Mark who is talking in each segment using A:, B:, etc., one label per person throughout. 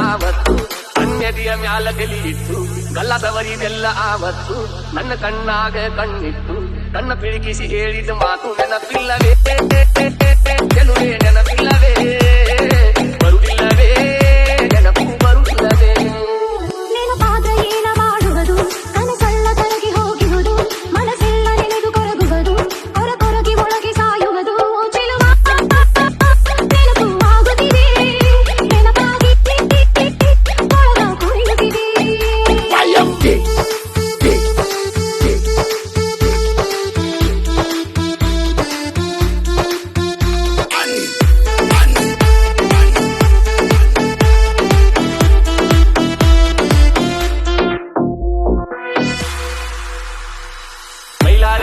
A: ಆವತ್ತು ಅನ್ಯದಿಯ ಮ್ಯಾಲ ಬೆಲಿಯಿತ್ತು ಗಲ್ಲದವರಿಗೆಲ್ಲ ಆವತ್ತು, ನನ್ನ ಕಣ್ಣಾಗ ಕಣ್ಣಿತ್ತು, ಕಣ್ಣ ಪಿಳುಕಿಸಿ ಹೇಳಿದ ಮಾತು ನೆನಪಿಲ್ಲವೇ? ಕೆಲವೇ ನೆನಪಿಲ್ಲವೇ?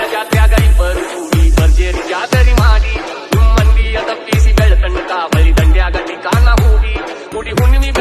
A: माझ्या त्या गरी परुणी गरजेच्या तरी माझी मंदी अदप्तीसी बेळतंड का बळी दंड्या गती का ना होवी कुठे हुनवी